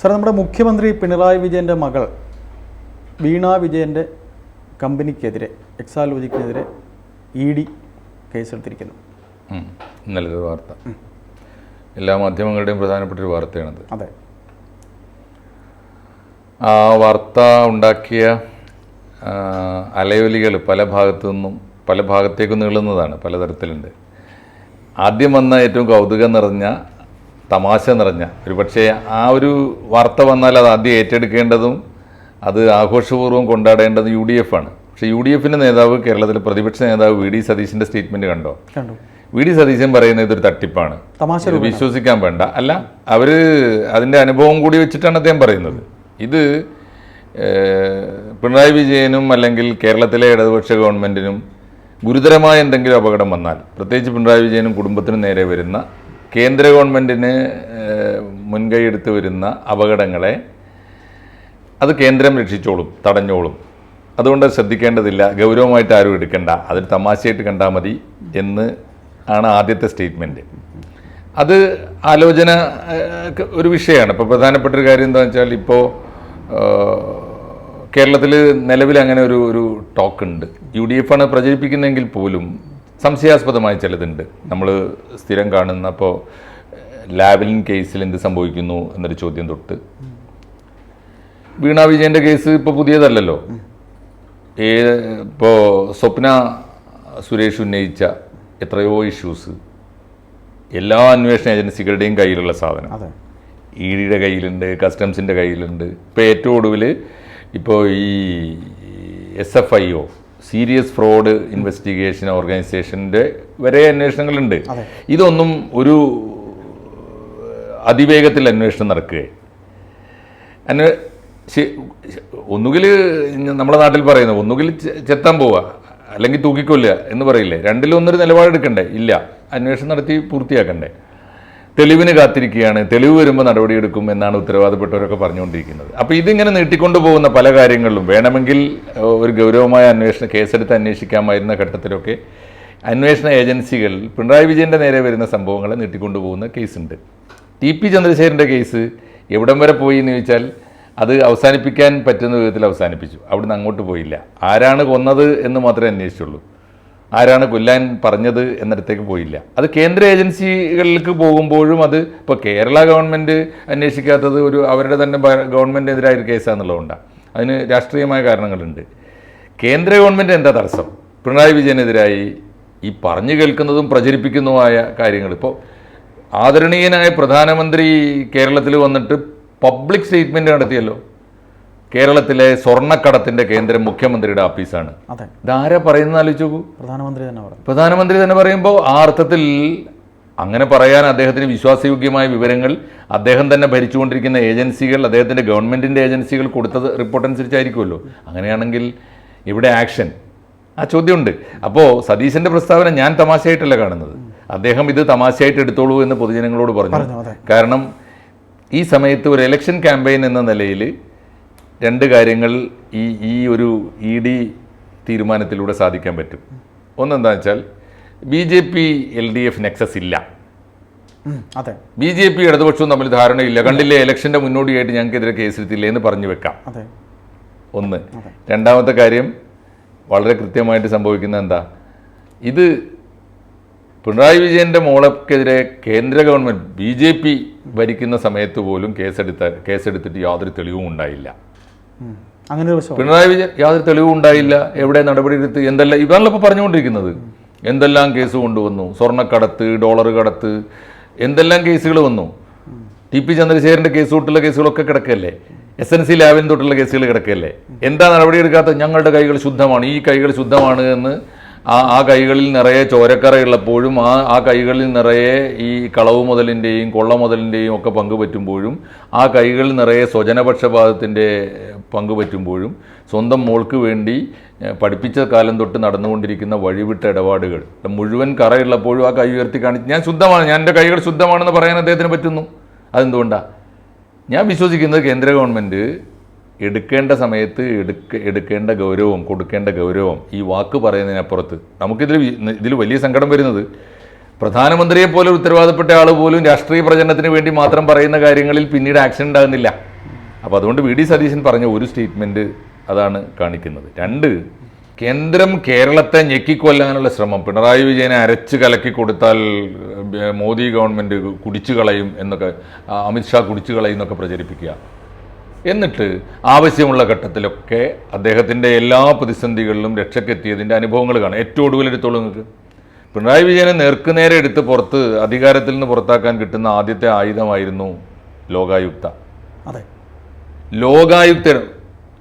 Sir നമ്മുടെ മുഖ്യമന്ത്രി പിണറായി വിജയന്റെ മകൾ വീണ വിജയന്റെ കമ്പനിക്കെതിരെ എക്സാലോജിക്കെതിരെ ഇ ഡി കേസെടുത്തിരിക്കുന്നു. നല്ലൊരു ഇന്നലത്തെ വാർത്ത. എല്ലാ മാധ്യമങ്ങളുടെയും പ്രധാനപ്പെട്ട ഒരു വാർത്തയാണത്. അതെ. ആ വാർത്ത ഉണ്ടാക്കിയ അലയൊലികൾ പല ഭാഗത്തു നിന്നും പല ഭാഗത്തേക്കും നീളുന്നതാണ് പലതരത്തിലുണ്ട്. ആദ്യം വന്ന ഏറ്റവും കൗതുകം നിറഞ്ഞ തമാശ നിറഞ്ഞ ഒരു പക്ഷേ ആ ഒരു വാർത്ത വന്നാൽ അത് ആദ്യം ഏറ്റെടുക്കേണ്ടതും അത് ആഘോഷപൂർവം കൊണ്ടാടേണ്ടതും യു ഡി എഫ് ആണ്. പക്ഷേ യു ഡി എഫിന്റെ നേതാവ് കേരളത്തിലെ പ്രതിപക്ഷ നേതാവ് വി ഡി സതീശിന്റെ സ്റ്റേറ്റ്മെന്റ് കണ്ടോ? കണ്ടു. വി ഡി സതീശൻ പറയുന്നത് ഇതൊരു തട്ടിപ്പാണ്. തമാശ വിശ്വസിക്കാൻ വേണ്ട. അല്ല അവർ അതിന്റെ അനുഭവം കൂടി വെച്ചിട്ടാണ് അദ്ദേഹം പറയുന്നത്. ഇത് പിണറായി വിജയനും അല്ലെങ്കിൽ കേരളത്തിലെ ഇടതുപക്ഷ ഗവൺമെന്റിനും ഗുരുതരമായ എന്തെങ്കിലും അപകടം വന്നാൽ പ്രത്യേകിച്ച് പിണറായി വിജയനും കുടുംബത്തിനും നേരെ വരുന്ന കേന്ദ്ര ഗവൺമെന്റിന് മുൻകൈയെടുത്ത് വരുന്ന അപകടങ്ങളെ അത് കേന്ദ്രം രക്ഷിച്ചോളും തടഞ്ഞോളും. അതുകൊണ്ട് ശ്രദ്ധിക്കേണ്ടതില്ല. ഗൗരവമായിട്ട് ആരും എടുക്കണ്ട. അതൊരു തമാശയായിട്ട് കണ്ടാൽ മതി എന്ന് ആണ് ആദ്യത്തെ സ്റ്റേറ്റ്മെന്റ് അത് ആലോചന ഒരു വിഷയമാണ്. ഇപ്പോൾ പ്രധാനപ്പെട്ട ഒരു കാര്യം എന്താണെന്ന് വെച്ചാൽ ഇപ്പോൾ കേരളത്തിൽ നിലവിൽ അങ്ങനെ ഒരു ഒരു ടോക്ക് ഉണ്ട്. യു ഡി എഫ് ആണ് പ്രചരിപ്പിക്കുന്നതെങ്കിൽ പോലും സംശയാസ്പദമായ ചിലതുണ്ട്. നമ്മൾ സ്ഥിരം കാണുന്ന ഇപ്പോൾ ലാബിലിൻ കേസിൽ എന്ത് സംഭവിക്കുന്നു എന്നൊരു ചോദ്യം തൊട്ട്. വീണ വിജയന്റെ കേസ് ഇപ്പോൾ പുതിയതല്ലല്ലോ. ഏ ഇപ്പോൾ സ്വപ്ന സുരേഷ് ഉന്നയിച്ച എത്രയോ ഇഷ്യൂസ് എല്ലാ അന്വേഷണ ഏജൻസികളുടെയും കയ്യിലുള്ള സാധനം. ഇ ഡിയുടെ കയ്യിലുണ്ട് കസ്റ്റംസിന്റെ കയ്യിലുണ്ട്. ഇപ്പോൾ ഏറ്റവും ഒടുവിൽ ഇപ്പോൾ ഈ S F I O serious fraud investigation ഓർഗനൈസേഷന്റെ വരെ അന്വേഷണങ്ങളുണ്ട്. ഇതൊന്നും ഒരു അതിവേഗത്തിൽ അന്വേഷണം നടക്കുകയെ. അന്വേ ഒന്നുകിൽ നമ്മുടെ നാട്ടിൽ പറയുന്നത് ഒന്നുകിൽ ചെത്താൻ പോവുക അല്ലെങ്കിൽ തൂക്കിക്കൊല്ലുക എന്ന് പറയില്ലേ? രണ്ടിലൊന്നൊരു നിലപാടെടുക്കണ്ടേ? ഇല്ല. അന്വേഷണം നടത്തി പൂർത്തിയാക്കണ്ടേ? തെളിവിന് കാത്തിരിക്കുകയാണ്. തെളിവ് വരുമ്പോൾ നടപടിയെടുക്കും എന്നാണ് ഉത്തരവാദപ്പെട്ടവരൊക്കെ പറഞ്ഞുകൊണ്ടിരിക്കുന്നത്. അപ്പോൾ ഇതിങ്ങനെ നീട്ടിക്കൊണ്ടു പോകുന്ന പല കാര്യങ്ങളിലും വേണമെങ്കിൽ ഒരു ഗൗരവമായ അന്വേഷണം കേസെടുത്ത് അന്വേഷിക്കാമായിരുന്ന ഘട്ടത്തിലൊക്കെ അന്വേഷണ ഏജൻസികൾ പിണറായി വിജയന്റെ നേരെ വരുന്ന സംഭവങ്ങളെ നീട്ടിക്കൊണ്ടു പോകുന്ന കേസുണ്ട്. ടി പി ചന്ദ്രശേഖരന്റെ കേസ് എവിടം വരെ പോയി എന്ന് ചോദിച്ചാൽ അത് അവസാനിപ്പിക്കാൻ പറ്റുന്ന വിധത്തിൽ അവസാനിപ്പിച്ചു. അവിടുന്ന് അങ്ങോട്ട് പോയില്ല. ആരാണ് കൊന്നത് എന്ന് മാത്രമേ അന്വേഷിച്ചുള്ളൂ. ആരാണ് കൊല്ലാൻ പറഞ്ഞത് എന്നിടത്തേക്ക് പോയില്ല. അത് കേന്ദ്ര ഏജൻസികളിലേക്ക് പോകുമ്പോഴും അത് ഇപ്പോൾ കേരള ഗവൺമെന്റ് അന്വേഷിക്കാത്തത് ഒരു അവരുടെ തന്നെ ഗവൺമെന്റ് ഗവൺമെന്റിനെതിരായ ഒരു കേസാണെന്നുള്ളതുകൊണ്ടാണ് അതിന് രാഷ്ട്രീയമായ കാരണങ്ങളുണ്ട്. കേന്ദ്ര ഗവൺമെന്റ് എന്താ തടസ്സം? പിണറായി വിജയനെതിരായി ഈ പറഞ്ഞു കേൾക്കുന്നതും പ്രചരിപ്പിക്കുന്നതുമായ കാര്യങ്ങൾ. ഇപ്പോൾ ആദരണീയനായ പ്രധാനമന്ത്രി കേരളത്തിൽ വന്നിട്ട് പബ്ലിക് സ്റ്റേറ്റ്മെന്റ് നടത്തിയല്ലോ. കേരളത്തിലെ സ്വർണക്കടത്തിന്റെ കേന്ദ്രം മുഖ്യമന്ത്രിയുടെ ഓഫീസാണ് ഇതാരാ പറയുന്നത് ആലോചിച്ച് നോക്കൂ പ്രധാനമന്ത്രി തന്നെ പറഞ്ഞു പ്രധാനമന്ത്രി തന്നെ പറയുമ്പോൾ ആ അർത്ഥത്തിൽ അങ്ങനെ പറയാൻ അദ്ദേഹത്തിന് വിശ്വാസയോഗ്യമായ വിവരങ്ങൾ അദ്ദേഹം തന്നെ ഭരിച്ചുകൊണ്ടിരിക്കുന്ന ഏജൻസികൾ അദ്ദേഹത്തിന്റെ ഗവൺമെന്റിന്റെ ഏജൻസികൾ കൊടുത്തത് റിപ്പോർട്ട് അനുസരിച്ചായിരിക്കുമല്ലോ. അങ്ങനെയാണെങ്കിൽ ഇവിടെ ആക്ഷൻ ആ ചോദ്യമുണ്ട്. അപ്പോൾ സതീശന്റെ പ്രസ്താവന ഞാൻ തമാശയായിട്ടല്ല കാണുന്നത്. അദ്ദേഹം ഇത് തമാശയായിട്ട് എടുത്തോളൂ എന്ന് പൊതുജനങ്ങളോട് പറഞ്ഞു. പറഞ്ഞു, കാരണം ഈ സമയത്ത് ഒരു ഇലക്ഷൻ ക്യാമ്പയിൻ എന്ന നിലയിൽ രണ്ട് കാര്യങ്ങൾ ഈ ഈ ഒരു ഇ ഡി തീരുമാനത്തിലൂടെ സാധിക്കാൻ പറ്റും. ഒന്നെന്താ വെച്ചാൽ B J P L D F nexus ഇല്ല. അതെ. ബി ജെ പി ഇടതുപക്ഷവും തമ്മിൽ ധാരണയില്ല. കണ്ടില്ലേ ഇലക്ഷന്റെ മുന്നോടിയായിട്ട് ഞങ്ങൾക്കെതിരെ കേസെടുത്തില്ലേ എന്ന് പറഞ്ഞു വെക്കാം. അതെ. ഒന്ന്. രണ്ടാമത്തെ കാര്യം വളരെ കൃത്യമായിട്ട് സംഭവിക്കുന്ന എന്താ? ഇത് പിണറായി വിജയന്റെ മോളക്കെതിരെ കേന്ദ്ര ഗവൺമെന്റ് ബി ജെ പി ഭരിക്കുന്ന സമയത്ത് പോലും കേസെടുത്ത കേസെടുത്തിട്ട് യാതൊരു തെളിവും ഉണ്ടായില്ല. അങ്ങനെ പിണറായി വിജയൻ യാതൊരു തെളിവും ഉണ്ടായില്ല. എവിടെ നടപടിയെടുത്ത് എന്തെല്ലാം ഇതാണല്ലോ ഇപ്പോൾ പറഞ്ഞുകൊണ്ടിരിക്കുന്നത്. എന്തെല്ലാം കേസ് കൊണ്ടുവന്നു? സ്വർണക്കടത്ത് ഡോളർ കടത്ത് എന്തെല്ലാം കേസുകൾ വന്നു? ടി പി ചന്ദ്രശേഖരന്റെ കേസ് തൊട്ടുള്ള കേസുകളൊക്കെ കിടക്കല്ലേ എസ് എൻ സി ലാബിൻ തൊട്ടുള്ള കേസുകൾ കിടക്കല്ലേ എന്താ നടപടിയെടുക്കാത്ത ഞങ്ങളുടെ കൈകൾ ശുദ്ധമാണ്. ഈ കൈകൾ ശുദ്ധമാണ് എന്ന് ആ ആ കൈകളിൽ നിറയെ ചോരക്കറയുള്ളപ്പോഴും ആ ആ കൈകളിൽ നിറയെ ഈ കളവ് മുതലിന്റെയും കൊള്ള മുതലിന്റെയും ഒക്കെ പങ്കുപറ്റുമ്പോഴും ആ കൈകളിൽ നിറയെ സ്വജനപക്ഷപാതത്തിന്റെ പങ്കുപറ്റുമ്പോഴും സ്വന്തം മോൾക്ക് വേണ്ടി പഠിപ്പിച്ച കാലം തൊട്ട് നടന്നുകൊണ്ടിരിക്കുന്ന വഴിവിട്ട ഇടപാടുകൾ. മുഴുവൻ കറയുള്ളപ്പോഴും ആ കൈ ഉയർത്തി കാണിച്ച് ഞാൻ ശുദ്ധമാണ് ഞാൻ എന്റെ കൈകൾ ശുദ്ധമാണെന്ന് പറയാൻ അദ്ദേഹത്തിന് പറ്റുന്നു. അതെന്തുകൊണ്ടാണ് ഞാൻ വിശ്വസിക്കുന്നത് കേന്ദ്ര ഗവൺമെന്റ് എടുക്കേണ്ട സമയത്ത് എടുക്ക എടുക്കേണ്ട ഗൗരവം കൊടുക്കേണ്ട ഗൗരവം ഈ വാക്ക് പറയുന്നതിനപ്പുറത്ത്. നമുക്കിതിൽ ഇതിൽ വലിയ സങ്കടം വരുന്നത് പ്രധാനമന്ത്രിയെ പോലെ ഉത്തരവാദപ്പെട്ട ആൾ പോലും രാഷ്ട്രീയ പ്രചരണത്തിന് വേണ്ടി മാത്രം പറയുന്ന കാര്യങ്ങളിൽ പിന്നീട് ആക്ഷൻ ഉണ്ടാകുന്നില്ല. അപ്പോൾ അതുകൊണ്ട് വി ഡി സതീശൻ പറഞ്ഞ ഒരു സ്റ്റേറ്റ്മെന്റ് അതാണ് കാണിക്കുന്നത്. രണ്ട് കേന്ദ്രം കേരളത്തെ ഞെക്കിക്കൊല്ലാനുള്ള ശ്രമം. പിണറായി വിജയനെ അരച്ച് കലക്കി കൊടുത്താൽ മോദി ഗവൺമെന്റ് കുടിച്ചു കളയും എന്നൊക്കെ അമിത്ഷാ കുടിച്ചു കളയും എന്നൊക്കെ പ്രചരിപ്പിക്കുക. എന്നിട്ട് ആവശ്യമുള്ള ഘട്ടത്തിലൊക്കെ അദ്ദേഹത്തിന്റെ എല്ലാ പ്രതിസന്ധികളിലും രക്ഷക്കെത്തിയതിന്റെ അനുഭവങ്ങൾ കാണാം. ഏറ്റവും ഒടുവിലെടുത്തോളൂ നിങ്ങൾക്ക്. പിണറായി വിജയനെ നേർക്കുനേരെ എടുത്ത് പുറത്ത് അധികാരത്തിൽ നിന്ന് പുറത്താക്കാൻ കിട്ടുന്ന ആദ്യത്തെ ആയുധമായിരുന്നു ലോകായുക്ത. അതെ. ലോകായുക്ത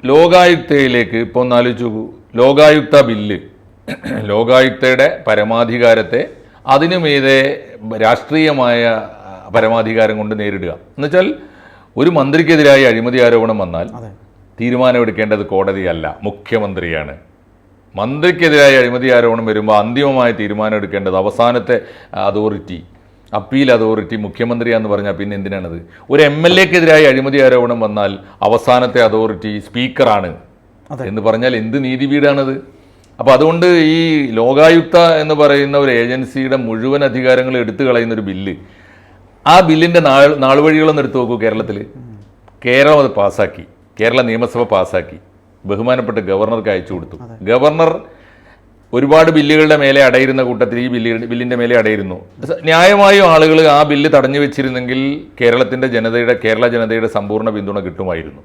ലോകായുക്തയിലേക്ക് ഇപ്പോൾ ഒന്ന് ആലോചിച്ച് നോക്കൂ. ലോകായുക്ത ബില്ല് ലോകായുക്തയുടെ പരമാധികാരത്തെ അതിനുമീതെ രാഷ്ട്രീയമായ പരമാധികാരം കൊണ്ട് നേരിടുക. എന്നുവെച്ചാൽ ഒരു മന്ത്രിക്കെതിരായി അഴിമതി ആരോപണം വന്നാൽ തീരുമാനമെടുക്കേണ്ടത് കോടതിയല്ല മുഖ്യമന്ത്രിയാണ്. മന്ത്രിക്കെതിരായ അഴിമതി ആരോപണം വരുമ്പോൾ അന്തിമമായ തീരുമാനമെടുക്കേണ്ടത് അവസാനത്തെ അതോറിറ്റി അപ്പീൽ അതോറിറ്റി മുഖ്യമന്ത്രിയാന്ന് പറഞ്ഞാൽ പിന്നെ എന്തിനാണത്? ഒരു എം എൽ എക്കെതിരായ അഴിമതി ആരോപണം വന്നാൽ അവസാനത്തെ അതോറിറ്റി സ്പീക്കറാണ് എന്ന് പറഞ്ഞാൽ എന്ത് നീതിപീഠാണത് അപ്പോൾ അതുകൊണ്ട് ഈ ലോകായുക്ത എന്ന് പറയുന്ന ഒരു ഏജൻസിയുടെ മുഴുവൻ അധികാരങ്ങളും എടുത്തു കളയുന്ന ഒരു ബില്ല് ആ ബില്ലിന്റെ നാൾ നാളുവഴികളൊന്നും എടുത്തു നോക്കൂ കേരളത്തിൽ കേരളം അത് പാസ്സാക്കി കേരള നിയമസഭ പാസ്സാക്കി ബഹുമാനപ്പെട്ട ഗവർണർക്ക് അയച്ചു കൊടുത്തു. ഗവർണർ ഒരുപാട് ബില്ലുകളുടെ മേലെ അടയിരുന്ന കൂട്ടത്തിൽ ഈ ബില്ല് ബില്ലിന്റെ മേലെ അടയിരുന്നു. ന്യായമായും ആളുകൾ ആ ബില്ല് തടഞ്ഞു വെച്ചിരുന്നെങ്കിൽ കേരളത്തിന്റെ ജനതയുടെ കേരള ജനതയുടെ സമ്പൂർണ പിന്തുണ കിട്ടുമായിരുന്നു.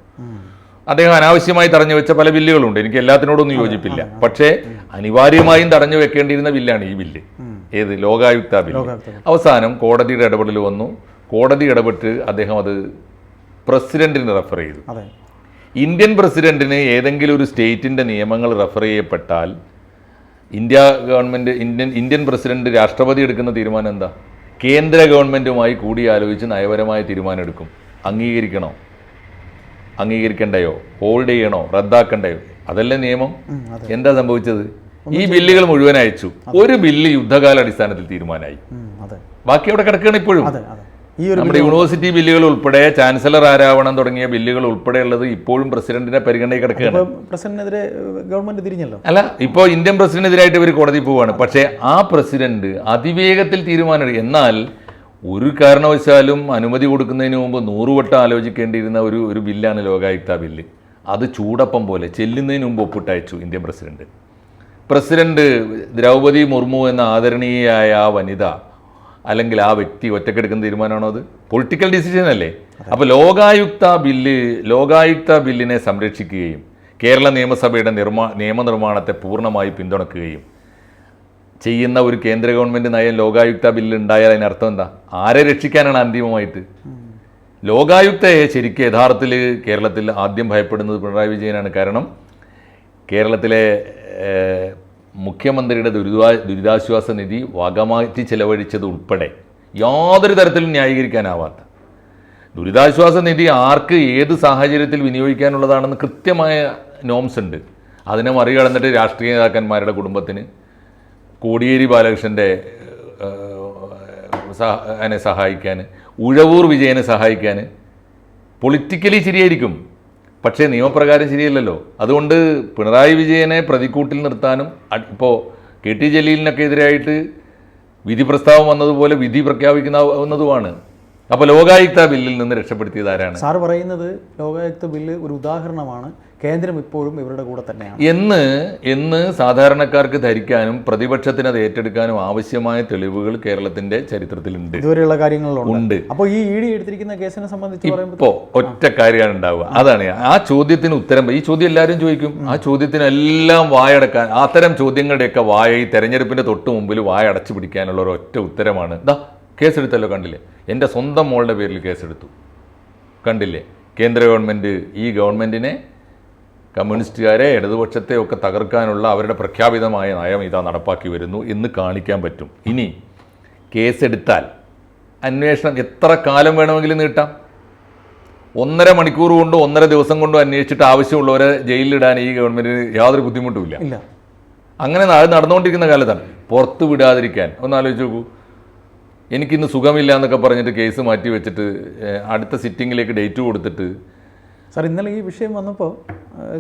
അദ്ദേഹം അനാവശ്യമായി തടഞ്ഞു വെച്ച പല ബില്ലുകളുണ്ട്. എനിക്ക് എല്ലാത്തിനോടൊന്നും യോജിപ്പില്ല. പക്ഷേ അനിവാര്യമായും തടഞ്ഞു വെക്കേണ്ടിയിരുന്ന ബില്ലാണ് ഈ ബില്ല്. ഏത്? ലോകായുക്ത ബില്ല്. അവസാനം കോടതിയുടെ ഇടപെടൽ വന്നു. കോടതി ഇടപെട്ട് അദ്ദേഹം അത് പ്രസിഡന്റിന് റെഫർ ചെയ്തു. ഇന്ത്യൻ പ്രസിഡന്റിന് ഏതെങ്കിലും ഒരു സ്റ്റേറ്റിന്റെ നിയമങ്ങൾ refer ചെയ്യപ്പെട്ടാൽ India government Indian Indian president രാഷ്ട്രപതി എടുക്കുന്ന തീരുമാനം എന്താ? കേന്ദ്ര ഗവൺമെന്റുമായി കൂടിയാലോചിച്ച് നയപരമായ തീരുമാനം എടുക്കും. അംഗീകരിക്കണോ? അംഗീകരിക്കണ്ടയോ? ഹോൾഡ് ചെയ്യണോ? റദ്ദാക്കണ്ടയോ? അതല്ലേ നിയമം? എന്താ സംഭവിച്ചത്? ഈ ബില്ലുകൾ മുഴുവൻ അയച്ചു. ഒരു ബില്ല് യുദ്ധകാല അടിസ്ഥാനത്തിൽ തീരുമാനമായി ബാക്കി അവിടെ കിടക്കുകയാണ് ഇപ്പോഴും. നമ്മുടെ യൂണിവേഴ്സിറ്റി ബില്ലുകൾ ഉൾപ്പെടെ ചാൻസലർ ആരാവണം തുടങ്ങിയ ബില്ലുകൾ ഉൾപ്പെടെയുള്ളത് ഇപ്പോഴും പ്രസിഡന്റിന്റെ പരിഗണനയിൽ കിടക്കുകയാണ്. ഇപ്പം പ്രസിഡന്റിനെതിരെ ഗവൺമെന്റ് തിരിഞ്ഞല്ലോ? അല്ല ഇപ്പോൾ ഇന്ത്യൻ പ്രസിഡന്റിനെതിരായിട്ട് ഇവർ കോടതി പോവാണ്. പക്ഷേ ആ പ്രസിഡന്റ് അതിവേഗത്തിൽ തീരുമാനം എന്നാൽ ഒരു കാരണവശാലും അനുമതി കൊടുക്കുന്നതിന് മുമ്പ് നൂറുവട്ടം ആലോചിക്കേണ്ടിയിരുന്ന ഒരു ഒരു ബില്ലാണ് ലോകായുക്ത ബില്ല്. അത് ചൂടപ്പം പോലെ. ചെല്ലുന്നതിന് മുമ്പ് ഒപ്പിട്ടയച്ചു Indian president. President Draupadi Murmu എന്ന ആദരണീയയായ ആ വനിത അല്ലെങ്കിൽ ആ വ്യക്തി ഒറ്റക്കെടുക്കുന്ന തീരുമാനമാണോ അത്? പൊളിറ്റിക്കൽ ഡിസിഷൻ അല്ലേ? അപ്പോൾ ലോകായുക്ത ബില്ല് ലോകായുക്ത ബില്ലിനെ സംരക്ഷിക്കുകയും കേരള നിയമസഭയുടെ നിർമ്മാ നിയമനിർമ്മാണത്തെ പൂർണമായി പിന്തുണക്കുകയും ചെയ്യുന്ന ഒരു കേന്ദ്ര ഗവൺമെന്റ് നയം ലോകായുക്ത ബില്ല് ഉണ്ടായാൽ അതിനർത്ഥം എന്താ? ആരെ രക്ഷിക്കാനാണ് അന്തിമമായിട്ട്? ലോകായുക്തയെ ശരിക്കും യഥാർത്ഥത്തിൽ കേരളത്തിൽ ആദ്യം ഭയപ്പെടുന്നത് പിണറായി വിജയനാണ്. കാരണം കേരളത്തിലെ മുഖ്യമന്ത്രിയുടെ ദുരിതാ ദുരിതാശ്വാസ നിധി വകമാറ്റി ചെലവഴിച്ചത് ഉൾപ്പെടെ യാതൊരു തരത്തിലും ന്യായീകരിക്കാനാവാത്ത. ദുരിതാശ്വാസ നിധി ആർക്ക് ഏത് സാഹചര്യത്തിൽ വിനിയോഗിക്കാനുള്ളതാണെന്ന് കൃത്യമായ നോംസ് ഉണ്ട്. അതിനെ മറികടന്നിട്ട് രാഷ്ട്രീയ നേതാക്കന്മാരുടെ കുടുംബത്തിന് കോടിയേരി ബാലകൃഷ്ണന്റെ അതിനെ സഹായിക്കാൻ ഉഴവൂർ വിജയനെ സഹായിക്കാൻ പൊളിറ്റിക്കലി ശരിയായിരിക്കും. പക്ഷേ നിയമപ്രകാരം ശരിയല്ലല്ലോ. അതുകൊണ്ട് പിണറായി വിജയനെ പ്രതിക്കൂട്ടിൽ നിർത്താനും ഇപ്പോൾ കെ ടി ജലീലിനൊക്കെ എതിരായിട്ട് വിധി പ്രസ്താവം വന്നതുപോലെ വിധി പ്രഖ്യാപിക്കുന്നതുമാണ് അപ്പോൾ ലോകായുക്ത ബില്ലിൽ നിന്ന് രക്ഷപ്പെടുത്തിയത് ആരാണ്? സാർ പറയുന്നത് ലോകായുക്ത ബില്ല് ഒരു ഉദാഹരണമാണ്. കേന്ദ്രം ഇപ്പോഴും ഇവരുടെ കൂടെ തന്നെയാണ്. എന്ന് എന്ന് സാധാരണക്കാർക്ക് ധരിക്കാനും പ്രതിപക്ഷത്തിന് അത് ഏറ്റെടുക്കാനും ആവശ്യമായ തെളിവുകൾ കേരളത്തിന്റെ ചരിത്രത്തിലുണ്ട്. ഇതുവരെയുള്ള കാര്യങ്ങളുണ്ട് അപ്പോൾ ഈ ഇ ഡി എടുത്തിരിക്കുന്ന കേസിനെ സംബന്ധിച്ച് പറയുമ്പോൾ ഇപ്പോ ഒറ്റ കാര്യമാണ് ഉണ്ടാവുക. അതാണ് ആ ചോദ്യത്തിന് ഉത്തരം ഈ ചോദ്യം എല്ലാവരും ചോദിക്കും. ആ ചോദ്യത്തിനെല്ലാം വായടക്കാൻ അത്തരം ചോദ്യങ്ങളുടെയൊക്കെ വായ ഈ തെരഞ്ഞെടുപ്പിന്റെ തൊട്ട് മുമ്പിൽ വായ അടച്ചു പിടിക്കാനുള്ള ഒരു ഒറ്റ ഉത്തരമാണ്. ദാ കേസെടുത്തല്ലോ കണ്ടില്ലേ? എന്റെ സ്വന്തം മോളുടെ പേരിൽ കേസെടുത്തു. കണ്ടില്ലേ? കേന്ദ്ര ഗവൺമെന്റ് ഈ ഗവൺമെന്റിനെ കമ്മ്യൂണിസ്റ്റുകാരെ ഇടതുപക്ഷത്തെ ഒക്കെ തകർക്കാനുള്ള അവരുടെ പ്രഖ്യാപിതമായ നയം ഇതാ നടപ്പാക്കി വരുന്നു എന്ന് കാണിക്കാൻ പറ്റും. ഇനി കേസെടുത്താൽ അന്വേഷണം എത്ര കാലം വേണമെങ്കിലും നീട്ടാം? ഒന്നര മണിക്കൂർ കൊണ്ടോ ഒന്നര ദിവസം കൊണ്ടോ അന്വേഷിച്ചിട്ട് ആവശ്യമുള്ളവരെ ജയിലിലിടാൻ ഈ ഗവൺമെന്റിന് യാതൊരു ബുദ്ധിമുട്ടുമില്ല ഇല്ല. അങ്ങനെ നടന്നുകൊണ്ടിരിക്കുന്ന കാലത്താണ്. പുറത്തു വിടാതിരിക്കാൻ. ഒന്ന് ആലോചിച്ച് നോക്കൂ. എനിക്കിന്ന് സുഖമില്ല എന്നൊക്കെ പറഞ്ഞിട്ട് കേസ് മാറ്റി വെച്ചിട്ട് അടുത്ത സിറ്റിങ്ങിലേക്ക് ഡേറ്റ് കൊടുത്തിട്ട്. സാർ ഇന്നലെ ഈ വിഷയം വന്നപ്പോൾ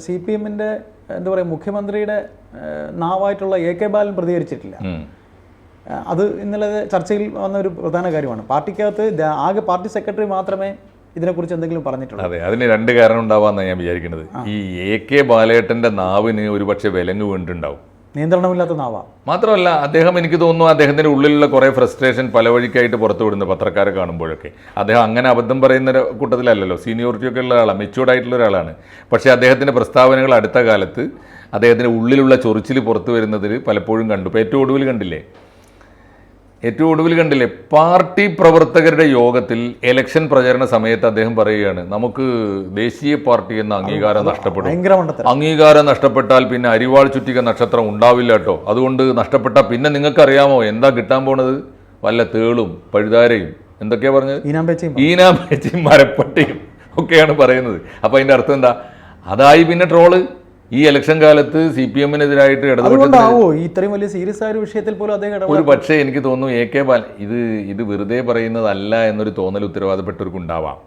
സി പി എമ്മിന്റെ എന്താ പറയുക മുഖ്യമന്ത്രിയുടെ നാവായിട്ടുള്ള എ കെ ബാലൻ പ്രതികരിച്ചിട്ടില്ല. അത് ഇന്നലെ ചർച്ചയിൽ വന്ന ഒരു പ്രധാന കാര്യമാണ്. പാർട്ടിക്കകത്ത് ആകെ പാർട്ടി സെക്രട്ടറി മാത്രമേ ഇതിനെക്കുറിച്ച് എന്തെങ്കിലും പറഞ്ഞിട്ടുള്ളൂ. അതെ അതിന് രണ്ട് കാരണം ഉണ്ടാവാന്നാണ് ഞാൻ വിചാരിക്കുന്നത്. ഈ എ കെ ബാലേട്ടന്റെ നാവിന് ഒരുപക്ഷെ വിലങ്ങ് വീണിട്ടുണ്ടാവും. നിയന്ത്രണമില്ലാത്ത നാവ. മാത്രമല്ല അദ്ദേഹം എനിക്ക് തോന്നുന്നു അദ്ദേഹത്തിന്റെ ഉള്ളിലുള്ള കുറേ ഫ്രസ്ട്രേഷൻ പല വഴിക്കായിട്ട് പുറത്തു വിടുന്നു പത്രക്കാരെ കാണുമ്പോഴൊക്കെ. അദ്ദേഹം അങ്ങനെ അബദ്ധം പറയുന്ന കൂട്ടത്തിലല്ലല്ലോ. സീനിയോറിറ്റി ഒക്കെ ഉള്ള ആളാണ് മെച്യൂർഡ് ആയിട്ടുള്ള ഒരാളാണ്. പക്ഷേ അദ്ദേഹത്തിന്റെ പ്രസ്താവനകൾ അടുത്ത കാലത്ത് അദ്ദേഹത്തിന്റെ ഉള്ളിലുള്ള ചൊറിച്ചിൽ പുറത്തു വരുന്നതിൽ പലപ്പോഴും കണ്ടു. ഇപ്പോൾ ഏറ്റവും ഒടുവിൽ കണ്ടില്ലേ? ഏറ്റവും ഒടുവിൽ കണ്ടില്ലേ പാർട്ടി പ്രവർത്തകരുടെ യോഗത്തിൽ ഇലക്ഷൻ പ്രചരണ സമയത്ത് അദ്ദേഹം പറയുകയാണ് നമുക്ക് ദേശീയ പാർട്ടി എന്ന അംഗീകാരം നഷ്ടപ്പെടും. അംഗീകാരം നഷ്ടപ്പെട്ടാൽ പിന്നെ അരിവാൾ ചുറ്റിക നക്ഷത്രം ഉണ്ടാവില്ല കേട്ടോ അതുകൊണ്ട് നഷ്ടപ്പെട്ട പിന്നെ നിങ്ങൾക്കറിയാമോ എന്താ കിട്ടാൻ പോണത്? വല്ല തേളും പഴുതാരയും എന്തൊക്കെയാ പറഞ്ഞത്? ഈനാമ്പേച്ചയും ഈനാമ്പേച്ചിയും മരപ്പട്ടിയും ഒക്കെയാണ് പറയുന്നത്. അപ്പോൾ അതിന്റെ അർത്ഥം എന്താ? അതായി പിന്നെ ട്രോൾ. ഈ ഇലക്ഷൻ കാലത്ത് സി പി എമ്മിനെതിരായിട്ട് ഇടതുപക്ഷത്തിന് ഇത്രയും വലിയ സീരിയസ് ആയ ഒരു വിഷയത്തിൽ പോലും അദ്ദേഹം ഒരു പക്ഷേ എനിക്ക് തോന്നുന്നു എ കെ ബാലൻ ഇത് ഇത് വെറുതെ പറയുന്നതല്ല എന്നൊരു തോന്നൽ ഉത്തരവാദപ്പെട്ടവർക്കുണ്ടാവാം.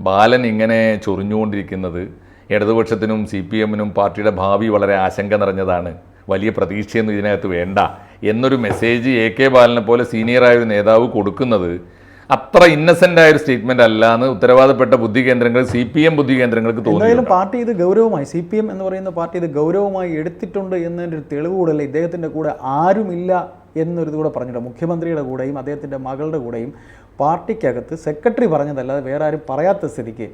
ബാലൻ ഇങ്ങനെ ചൊറിഞ്ഞുകൊണ്ടിരിക്കുന്നത് ഇടതുപക്ഷത്തിനും സി പി എമ്മിനും പാർട്ടിയുടെ ഭാവി വളരെ ആശങ്ക നിറഞ്ഞതാണ്. വലിയ പ്രതീക്ഷയൊന്നും ഇതിനകത്ത് വേണ്ട. എന്നൊരു മെസ്സേജ് എ കെ ബാലനെ പോലെ സീനിയറായ ഒരു നേതാവ് കൊടുക്കുന്നത് അത്ര ഇന്നസെന്റ് ആയ ഒരു സ്റ്റേറ്റ്മെന്റ് അല്ല എന്ന് ഉത്തരവാദപ്പെട്ട ബുദ്ധി കേന്ദ്രങ്ങൾ സി പി എം ബുദ്ധി കേന്ദ്രങ്ങൾക്ക് തോന്നുന്നു എന്തായാലും പാർട്ടി ഇത് ഗൗരവമായി സി പി എം എന്ന് പറയുന്ന പാർട്ടി ഇത് ഗൗരവമായി എടുത്തിട്ടുണ്ട് എന്നതിന്റെ ഒരു തെളിവ് കൂടല്ലേ? ഇദ്ദേഹത്തിന്റെ കൂടെ ആരുമില്ല എന്നൊരു കൂടെ പറഞ്ഞിട്ടുണ്ട്. മുഖ്യമന്ത്രിയുടെ കൂടെയും അദ്ദേഹത്തിന്റെ മകളുടെ കൂടെയും പാർട്ടിക്കകത്ത് സെക്രട്ടറി പറഞ്ഞതല്ലാതെ വേറെ ആരും പറയാത്ത സ്ഥിതിക്ക്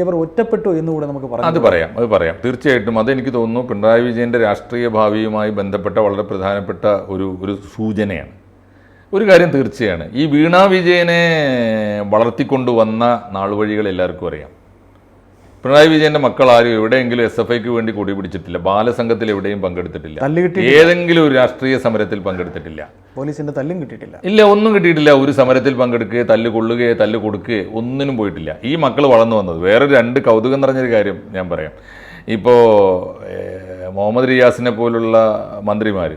ഇവർ ഒറ്റപ്പെട്ടു എന്ന് എന്നുകൂടെ നമുക്ക് പറയാം അത് പറയാം അത് പറയാം. തീർച്ചയായിട്ടും അതെനിക്ക് തോന്നുന്നു പിണറായി വിജയന്റെ രാഷ്ട്രീയ ഭാവിയുമായി ബന്ധപ്പെട്ട വളരെ പ്രധാനപ്പെട്ട ഒരു ഒരു സൂചനയാണ്. ഒരു കാര്യം തീർച്ചയാണ്. ഈ വീണ വിജയനെ വളർത്തിക്കൊണ്ടുവന്ന നാളുവഴികൾ എല്ലാവർക്കും അറിയാം. പിണറായി വിജയന്റെ മക്കൾ ആരും എവിടെയെങ്കിലും എസ് എഫ് ഐക്ക് വേണ്ടി കൊടി പിടിച്ചിട്ടില്ല. ബാലസംഘത്തിൽ എവിടെയും പങ്കെടുത്തിട്ടില്ല. ഏതെങ്കിലും ഒരു രാഷ്ട്രീയ സമരത്തിൽ പങ്കെടുത്തിട്ടില്ല. പോലീസിന്റെ തല്ലും കിട്ടിയിട്ടില്ല. ഇല്ല ഒന്നും കിട്ടിയിട്ടില്ല. ഒരു സമരത്തിൽ പങ്കെടുക്കുകയോ തല്ല് കൊള്ളുകയോ തല്ല് കൊടുക്കുകയോ ഒന്നിനും പോയിട്ടില്ല. ഈ മക്കൾ വളർന്നു വന്നത്. വേറെ രണ്ട് കൗതുകം നിറഞ്ഞൊരു കാര്യം ഞാൻ പറയാം. ഇപ്പോൾ മുഹമ്മദ് റിയാസിനെ പോലുള്ള മന്ത്രിമാർ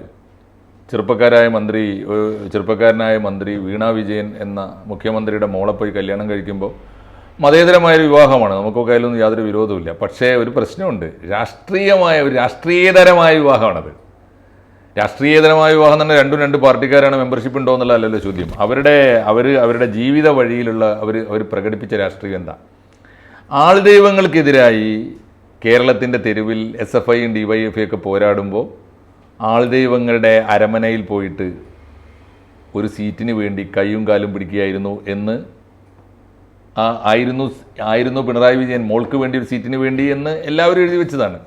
ചെറുപ്പക്കാരായ മന്ത്രി ചെറുപ്പക്കാരനായ മന്ത്രി വീണ വിജയൻ എന്ന മുഖ്യമന്ത്രിയുടെ മോളെ പോയി കല്യാണം കഴിക്കുമ്പോൾ മതേതരമായ ഒരു വിവാഹമാണ്. നമുക്കൊക്കെ അതിലൊന്നും യാതൊരു വിരോധമില്ല പക്ഷേ ഒരു പ്രശ്നമുണ്ട്. രാഷ്ട്രീയമായ ഒരു രാഷ്ട്രീയതരമായ വിവാഹമാണത്. രാഷ്ട്രീയതരമായ വിവാഹം തന്നെ രണ്ടും രണ്ട് പാർട്ടിക്കാരാണ് മെമ്പർഷിപ്പ് ഉണ്ടോ എന്നുള്ളതല്ലല്ലോ ചോദ്യം. അവരുടെ അവർ അവരുടെ ജീവിത വഴിയിലുള്ള അവർ അവർ പ്രകടിപ്പിച്ച രാഷ്ട്രീയം എന്താ? ആൾദൈവങ്ങൾക്കെതിരായി കേരളത്തിന്റെ തെരുവിൽ എസ് എഫ് ഐയും ഡി വൈ എഫ് ഒക്കെ പോരാടുമ്പോൾ ആൾദൈവങ്ങളുടെ അരമനയിൽ പോയിട്ട് ഒരു സീറ്റിന് വേണ്ടി കൈയും കാലും പിടിക്കുകയായിരുന്നു എന്ന് ആ ആയിരുന്നു ആയിരുന്നു പിണറായി വിജയൻ മോൾക്ക് വേണ്ടി ഒരു സീറ്റിന് വേണ്ടി എന്ന് എല്ലാവരും എഴുതി വെച്ചതാണ്.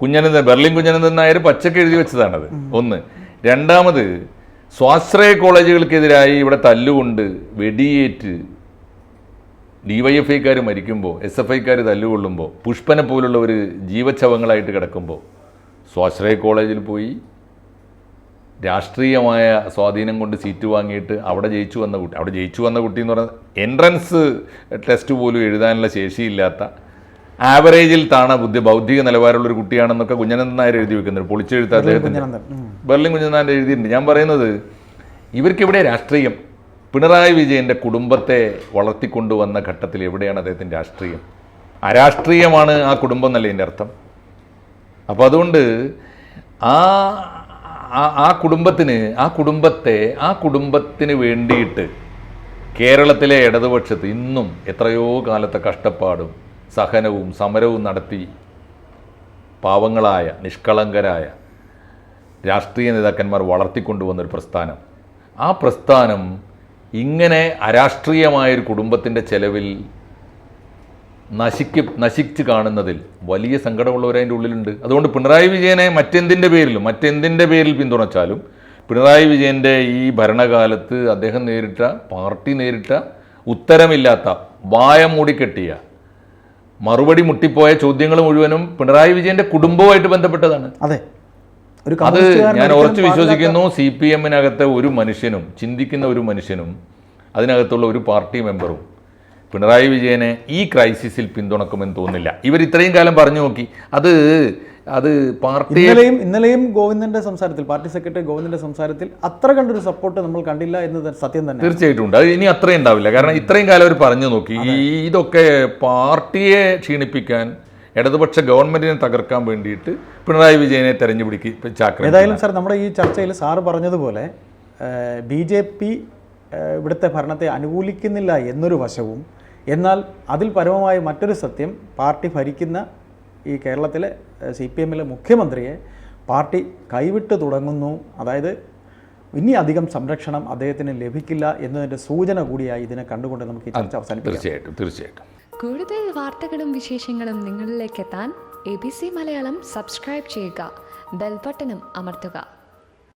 കുഞ്ഞനന്ദൻ ബെർലിൻ കുഞ്ഞനന്ദൻ നായർ പച്ചക്ക് എഴുതി വെച്ചതാണത്. ഒന്ന്. രണ്ടാമത് സ്വാശ്രയ കോളേജുകൾക്കെതിരായി ഇവിടെ തല്ലുകൊണ്ട് വെടിയേറ്റ് ഡി വൈ എഫ് ഐക്കാർ മരിക്കുമ്പോൾ എസ് എഫ് ഐക്കാർ തല്ലുകൊള്ളുമ്പോൾ പുഷ്പനെ പോലുള്ളവർ ജീവച്ഛവങ്ങളായിട്ട് കിടക്കുമ്പോൾ സ്വാശ്രയ കോളേജിൽ പോയി രാഷ്ട്രീയമായ സ്വാധീനം കൊണ്ട് സീറ്റ് വാങ്ങിയിട്ട് അവിടെ ജയിച്ചു വന്ന കുട്ടി അവിടെ ജയിച്ചു വന്ന കുട്ടി എന്ന് പറഞ്ഞാൽ എൻട്രൻസ് ടെസ്റ്റ് പോലും എഴുതാനുള്ള ശേഷിയില്ലാത്ത ആവറേജിൽ താണ ബുദ്ധി ബൗദ്ധിക നിലവാരമുള്ള ഒരു കുട്ടിയാണെന്നൊക്കെ കുഞ്ഞനന്ദൻ നായർ എഴുതി വെക്കുന്നുണ്ട് പൊളിച്ചെഴുത്ത അദ്ദേഹത്തിന്. ബെർലിൻ കുഞ്ഞനന്ദൻ എഴുതിയിട്ടുണ്ട്. ഞാൻ പറയുന്നത് ഇവർക്ക് എവിടെ രാഷ്ട്രീയം പിണറായി വിജയന്റെ കുടുംബത്തെ വളർത്തിക്കൊണ്ടുവന്ന ഘട്ടത്തിൽ എവിടെയാണ് അദ്ദേഹത്തിന്റെ രാഷ്ട്രീയം? അരാഷ്ട്രീയമാണ് ആ കുടുംബം എന്നല്ലേ എന്റെ അർത്ഥം? അപ്പോൾ അതുകൊണ്ട് ആ ആ- കുടുംബത്തിന് ആ കുടുംബത്തെ ആ കുടുംബത്തിന് വേണ്ടിയിട്ട് കേരളത്തിലെ ഇടതുപക്ഷത്ത് ഇന്നും എത്രയോ കാലത്തെ കഷ്ടപ്പാടും സഹനവും സമരവും നടത്തി പാവങ്ങളായ നിഷ്കളങ്കരായ രാഷ്ട്രീയ നേതാക്കന്മാർ വളർത്തിക്കൊണ്ടുവന്നൊരു പ്രസ്ഥാനം. ആ പ്രസ്ഥാനം ഇങ്ങനെ അരാഷ്ട്രീയമായൊരു കുടുംബത്തിന്റെ ചെലവിൽ നശിക്ക് നശിച്ച് കാണുന്നതിൽ വലിയ സങ്കടമുള്ളവർ അതിന്റെ ഉള്ളിലുണ്ട്. അതുകൊണ്ട് പിണറായി വിജയനെ മറ്റെന്തിന്റെ പേരിലും മറ്റെന്തിന്റെ പേരിൽ പിന്തുണച്ചാലും പിണറായി വിജയന്റെ ഈ ഭരണകാലത്ത് അദ്ദേഹം നേരിട്ട പാർട്ടി നേരിട്ട ഉത്തരമില്ലാത്ത വായ മൂടിക്കെട്ടിയ മറുപടി മുട്ടിപ്പോയ ചോദ്യങ്ങൾ മുഴുവനും പിണറായി വിജയന്റെ കുടുംബവുമായിട്ട് ബന്ധപ്പെട്ടതാണ്. അതെ. ഒരു അത് ഞാൻ ഉറച്ചു വിശ്വസിക്കുന്നു സി പി എമ്മിനകത്തെ ഒരു മനുഷ്യനും ചിന്തിക്കുന്ന ഒരു മനുഷ്യനും അതിനകത്തുള്ള ഒരു പാർട്ടി മെമ്പറും പിണറായി വിജയനെ ഈ ക്രൈസിസിൽ പിന്തുണക്കുമെന്ന് തോന്നുന്നില്ല. ഇവർ ഇത്രയും കാലം പറഞ്ഞു നോക്കി. അത് അത് പാർട്ടി ഇന്നലെയും ഇന്നലെയും ഗോവിന്ദന്റെ സംസാരത്തിൽ പാർട്ടി സെക്രട്ടറി ഗോവിന്ദന്റെ സംസാരത്തിൽ അത്ര കണ്ടൊരു സപ്പോർട്ട് നമ്മൾ കണ്ടില്ല എന്ന് സത്യം തന്നെ തീർച്ചയായിട്ടും ഉണ്ട്. അത് ഇനി അത്രയും ഉണ്ടാവില്ല. കാരണം ഇത്രയും കാലം അവർ പറഞ്ഞു നോക്കി. ഈ ഇതൊക്കെ പാർട്ടിയെ ക്ഷീണിപ്പിക്കാൻ ഇടതുപക്ഷ ഗവൺമെന്റിനെ തകർക്കാൻ വേണ്ടിയിട്ട് പിണറായി വിജയനെ തെരഞ്ഞു പിടിക്കും ചാക്ര ഏതായാലും സാർ നമ്മുടെ ഈ ചർച്ചയിൽ സാറ് പറഞ്ഞതുപോലെ ബി ജെ പി ഇവിടുത്തെ ഭരണത്തെ അനുകൂലിക്കുന്നില്ല എന്നൊരു വശവും എന്നാൽ അതിൽ പരമമായ മറ്റൊരു സത്യം പാർട്ടി ഭരിക്കുന്ന ഈ കേരളത്തിലെ സി പി എമ്മിലെ മുഖ്യമന്ത്രിയെ പാർട്ടി കൈവിട്ട് തുടങ്ങുന്നു. അതായത് ഇനി അധികം സംരക്ഷണം അദ്ദേഹത്തിന് ലഭിക്കില്ല എന്നതിന്റെ സൂചന കൂടിയായി ഇതിനെ കണ്ടുകൊണ്ട് നമുക്ക് ചർച്ച അവസാനിപ്പിക്കാം. തീർച്ചയായിട്ടും തീർച്ചയായിട്ടും. കൂടുതൽ വാർത്തകളും വിശേഷങ്ങളും നിങ്ങളിലേക്ക് എത്താൻ A B C Malayalam subscribe ചെയ്യുക. ബെൽബട്ടനും അമർത്തുക.